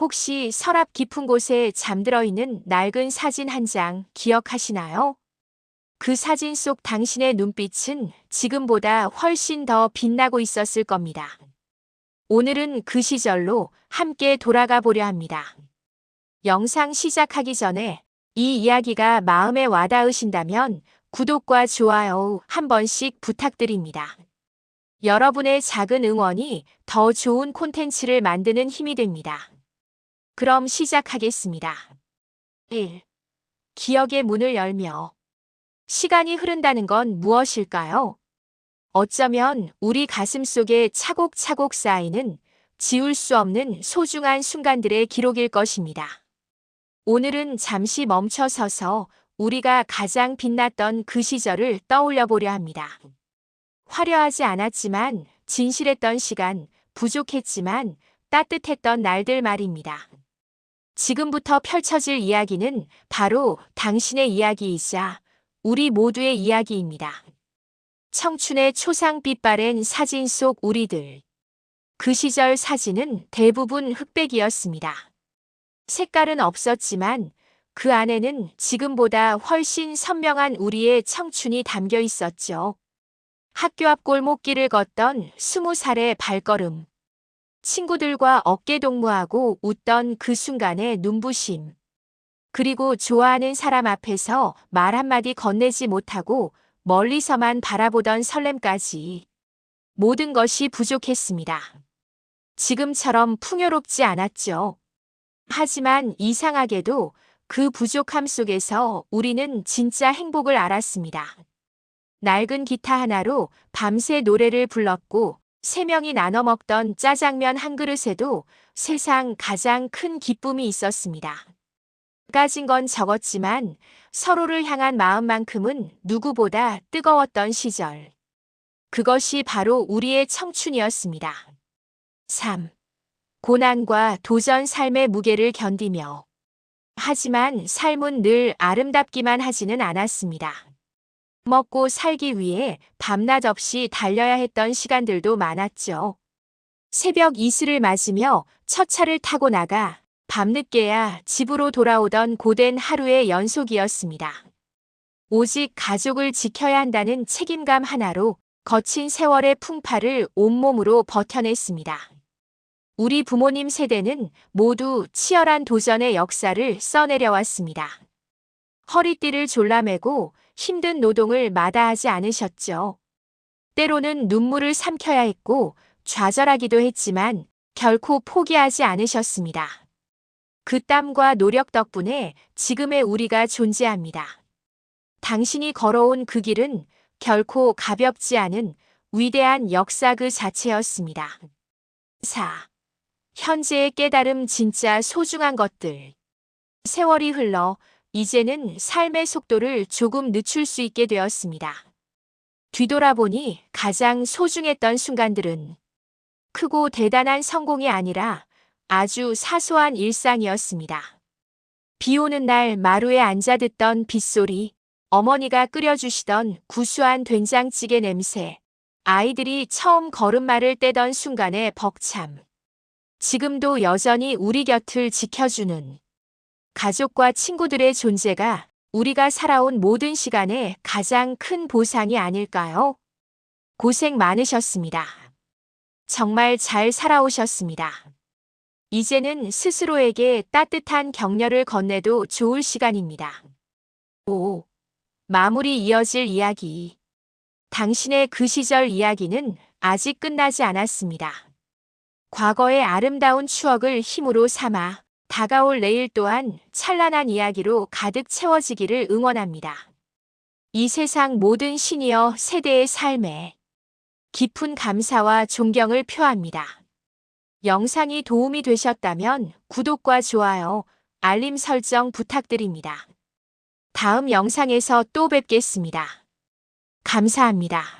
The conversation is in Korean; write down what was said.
혹시 서랍 깊은 곳에 잠들어 있는 낡은 사진 한 장 기억하시나요? 그 사진 속 당신의 눈빛은 지금보다 훨씬 더 빛나고 있었을 겁니다. 오늘은 그 시절로 함께 돌아가 보려 합니다. 영상 시작하기 전에 이 이야기가 마음에 와닿으신다면 구독과 좋아요 한 번씩 부탁드립니다. 여러분의 작은 응원이 더 좋은 콘텐츠를 만드는 힘이 됩니다. 그럼 시작하겠습니다. 1. 기억의 문을 열며 시간이 흐른다는 건 무엇일까요? 어쩌면 우리 가슴 속에 차곡차곡 쌓이는 지울 수 없는 소중한 순간들의 기록일 것입니다. 오늘은 잠시 멈춰 서서 우리가 가장 빛났던 그 시절을 떠올려 보려 합니다. 화려하지 않았지만 진실했던 시간, 부족했지만 따뜻했던 날들 말입니다. 지금부터 펼쳐질 이야기는 바로 당신의 이야기이자 우리 모두의 이야기입니다. 청춘의 초상빛 바랜 사진 속 우리들. 그 시절 사진은 대부분 흑백이었습니다. 색깔은 없었지만 그 안에는 지금보다 훨씬 선명한 우리의 청춘이 담겨 있었죠. 학교 앞 골목길을 걷던 스무 살의 발걸음. 친구들과 어깨 동무하고 웃던 그 순간의 눈부심. 그리고 좋아하는 사람 앞에서 말 한마디 건네지 못하고 멀리서만 바라보던 설렘까지. 모든 것이 부족했습니다. 지금처럼 풍요롭지 않았죠. 하지만 이상하게도 그 부족함 속에서 우리는 진짜 행복을 알았습니다. 낡은 기타 하나로 밤새 노래를 불렀고 세 명이 나눠 먹던 짜장면 한 그릇에도 세상 가장 큰 기쁨이 있었습니다. 가진 건 적었지만 서로를 향한 마음만큼은 누구보다 뜨거웠던 시절. 그것이 바로 우리의 청춘이었습니다. 3. 고난과 도전 삶의 무게를 견디며. 하지만 삶은 늘 아름답기만 하지는 않았습니다. 먹고 살기 위해 밤낮 없이 달려야 했던 시간들도 많았죠. 새벽 이슬을 맞으며 첫 차를 타고 나가 밤늦게야 집으로 돌아오던 고된 하루의 연속이었습니다. 오직 가족을 지켜야 한다는 책임감 하나로 거친 세월의 풍파를 온몸으로 버텨냈습니다. 우리 부모님 세대는 모두 치열한 도전의 역사를 써내려왔습니다. 허리띠를 졸라매고 힘든 노동을 마다하지 않으셨죠. 때로는 눈물을 삼켜야 했고 좌절하기도 했지만 결코 포기하지 않으셨습니다. 그 땀과 노력 덕분에 지금의 우리가 존재합니다. 당신이 걸어온 그 길은 결코 가볍지 않은 위대한 역사 그 자체였습니다. 4. 현재의 깨달음 진짜 소중한 것들. 세월이 흘러 이제는 삶의 속도를 조금 늦출 수 있게 되었습니다. 뒤돌아보니 가장 소중했던 순간들은 크고 대단한 성공이 아니라 아주 사소한 일상이었습니다. 비 오는 날 마루에 앉아 듣던 빗소리, 어머니가 끓여주시던 구수한 된장찌개 냄새, 아이들이 처음 걸음마를 떼던 순간의 벅참. 지금도 여전히 우리 곁을 지켜주는 가족과 친구들의 존재가 우리가 살아온 모든 시간에 가장 큰 보상이 아닐까요? 고생 많으셨습니다. 정말 잘 살아오셨습니다. 이제는 스스로에게 따뜻한 격려를 건네도 좋을 시간입니다. 5. 마무리 이어질 이야기. 당신의 그 시절 이야기는 아직 끝나지 않았습니다. 과거의 아름다운 추억을 힘으로 삼아 다가올 내일 또한 찬란한 이야기로 가득 채워지기를 응원합니다. 이 세상 모든 시니어 세대의 삶에 깊은 감사와 존경을 표합니다. 영상이 도움이 되셨다면 구독과 좋아요, 알림 설정 부탁드립니다. 다음 영상에서 또 뵙겠습니다. 감사합니다.